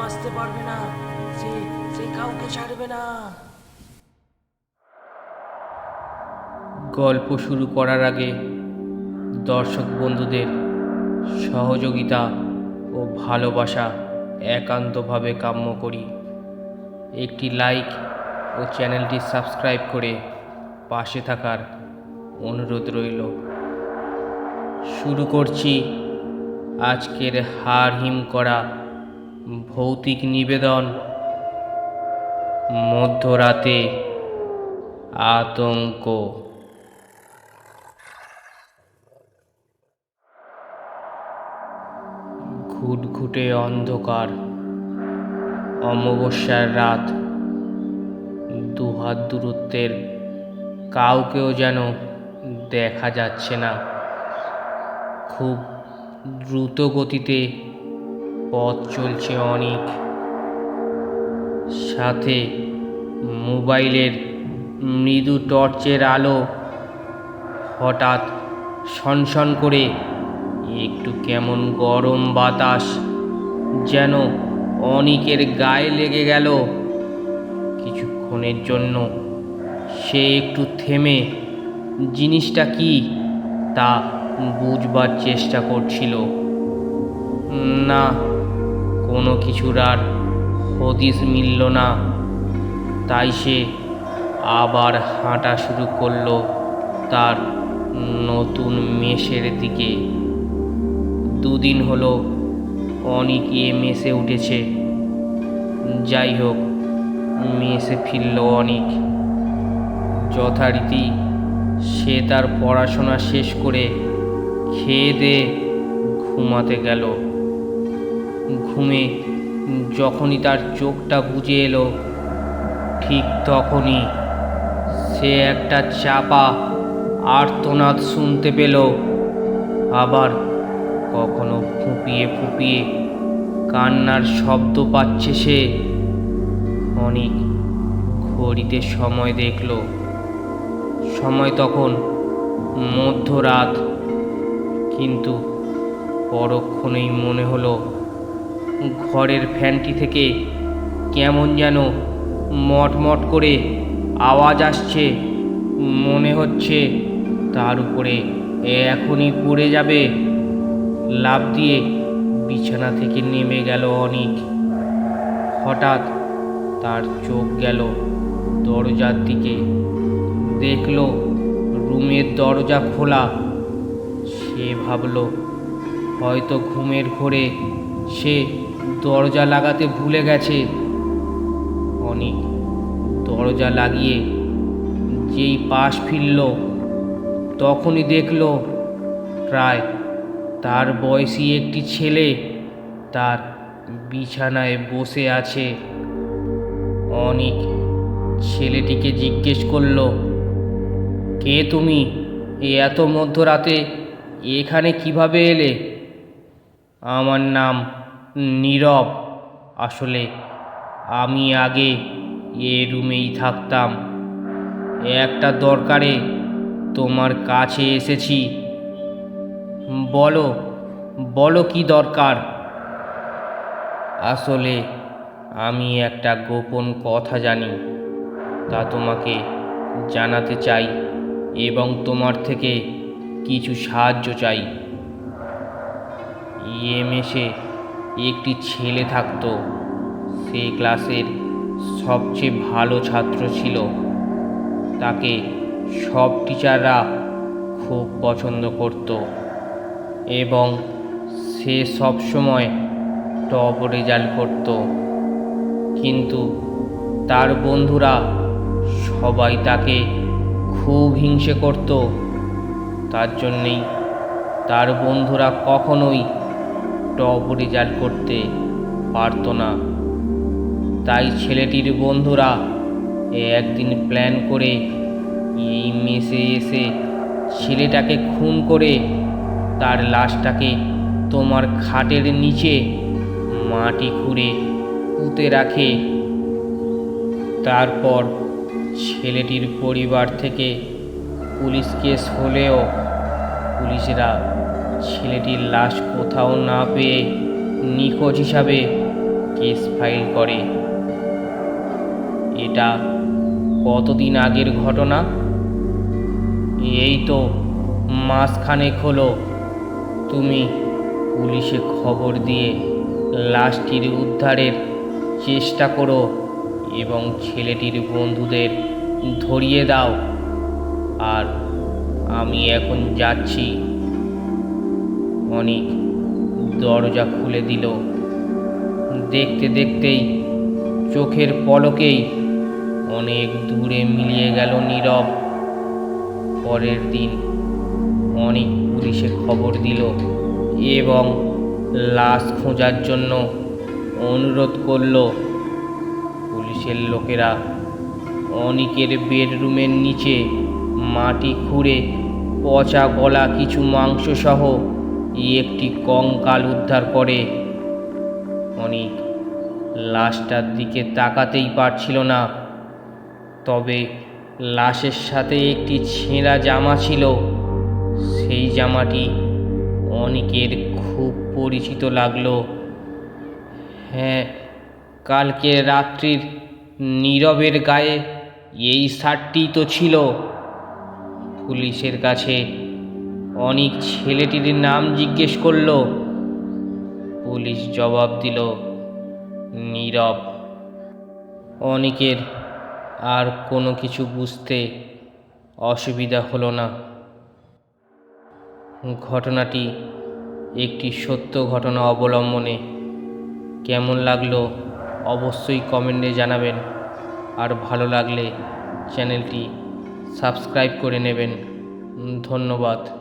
বাঁচতে পারবে না, সে সে কাউকে ছাড়বে না। গল্প শুরু করার আগে দর্শক বন্ধুদের সহযোগিতা ও ভালোবাসা একান্তভাবে কাম্য করি। একটি লাইক ও চ্যানেলটি সাবস্ক্রাইব করে পাশে থাকার অনুরোধ রইল। শুরু করছি আজকের হার হিম করা ভৌতিক নিবেদন। মধ্যরাতে আতঙ্ক। ঘুটঘুটে অন্ধকার। অমাবস্যার রাত। দুহাত দূরত্বের কাউকেও যেন দেখা যাচ্ছে না। খুব দ্রুত গতিতে পথ চলছে অনেক। সাথে মোবাইলের মৃদু টর্চের আলো হঠাৎ সনসন করে, একটু কেমন গরম বাতাস যেন অনিকের গায়ে লেগে গেল। কিছুক্ষণের জন্য সে একটু থেমে জিনিসটা কি তা বুঝবার চেষ্টা করছিল। না কোনো কিছুর আর হদিস মিলল না। তাই সে আবার হাঁটা শুরু করল তার নতুন মেষের দিকে। দুদিন হলো অনেক এ মেসে উঠেছে। যাই হোক মেসে ফিরল অনেক। যথারীতি সে তার পড়াশোনা শেষ করে খেয়ে দিয়ে ঘুমাতে গেল। ঘুমে, যখনই তার চোখটা বুঝে এলো, ঠিক তখনই সে একটা চাপা আর্তনাদ শুনতে পেল, আবার কখনো ফুঁপিয়ে ফুঁপিয়ে কান্নার শব্দ পাচ্ছে সে। অনেক ঘড়িতে সময় দেখল। সময় তখন মধ্যরাত, কিন্তু পরক্ষণেই মনে হলো ঘরের ফ্যানটি থেকে কেমন যেন মটমট করে আওয়াজ আসছে, মনে হচ্ছে তার উপরে এখনই পড়ে যাবে। লাফ দিয়ে বিছানা থেকে নেমে গেল অনেক। হঠাৎ তার চোখ গেল দরজার দিকে। দেখল রুমের দরজা খোলা। সে ভাবল, হয়তো ঘুমের ঘোরে সে দরজা লাগাতে ভুলে গেছে। অনেক দরজা লাগিয়ে যেই পাশ ফিরল, তখনই দেখল প্রায় তার বয়সী একটি ছেলে তার বিছানায় বসে আছে। অনেক ছেলেটিকে জিজ্ঞেস করল, কে তুমি? এত মধ্যরাতে এখানে কীভাবে এলে? আমার নাম নীরব। আসলে আমি আগে এ রুমেই থাকতাম। একটা দরকারে তোমার কাছে এসেছি। বলো বলো কি দরকার? আসলে আমি একটা গোপন কথা জানি, তা তোমাকে জানাতে চাই এবং তোমার থেকে কিছু সাহায্য চাই। ইএমএসে একটি ছেলে থাকতো। সে ক্লাসের সবচেয়ে ভালো ছাত্র ছিল। তাকে সব টিচাররা খুব পছন্দ করত এবং সে সবসময় টপ রেজাল্ট করত। কিন্তু তার বন্ধুরা সবাই তাকে খুব হিংসে করত। তার জন্যেই তার বন্ধুরা কখনোই টপ রেজাল্ট করতে পারত না। তাই ছেলেটির বন্ধুরা একদিন প্ল্যান করে এই মেসে এসে ছেলেটাকে খুন করে তার লাশটাকে তোমার খাটের নিচে মাটি খুঁড়ে পুঁতে রাখে। তারপর ছেলেটির পরিবার থেকে পুলিশ কেস হলেও পুলিশরা ছেলেটির লাশ কোথাও না পেয়ে নিখোঁজ হিসাবে কেস ফাইল করে। এটা কতদিন আগের ঘটনা? এই তো মাসখানেক হলো। তুমি পুলিশে খবর দিয়ে লাশটির উদ্ধারের চেষ্টা করো এবং ছেলেটির বন্ধুদের ধরিয়ে দাও। আর আমি এখন যাচ্ছি অনেক দরজা খুলে দিল। দেখতে দেখতেই চোখের পলকেই অনেক দূরে মিলিয়ে গেল নীরব। পরের দিন অনেক পুলিশে খবর দিল এবং লাশ খোঁজার জন্য অনুরোধ করল। পুলিশের লোকেরা অনিকের বেডরুমের নিচে মাটি খুঁড়ে পচা গলা কিছু মাংসসহ একটি কঙ্কাল উদ্ধার করে। অনিক লাশটার দিকে তাকাতেই পারছিল না। তবে লাশের সাথে একটি ছেঁড়া জামা ছিল। সেই জামাটি অনেকের খুব পরিচিত লাগল। হ্যাঁ কালকে রাত্রির নীরবের গায়ে এই শার্টটি তো ছিল। পুলিশের কাছে অনেক ছেলেটির নাম জিজ্ঞেস করল। পুলিশ জবাব দিল, নীরব। অনেকের আর কোনো কিছু বুঝতে অসুবিধা হলো না। ঘটনাটি একটি সত্য ঘটনা অবলম্বনে। কেমন লাগল অবশ্যই কমেন্টে জানাবেন। আর ভালো লাগলে চ্যানেলটি সাবস্ক্রাইব করে নেবেন। ধন্যবাদ।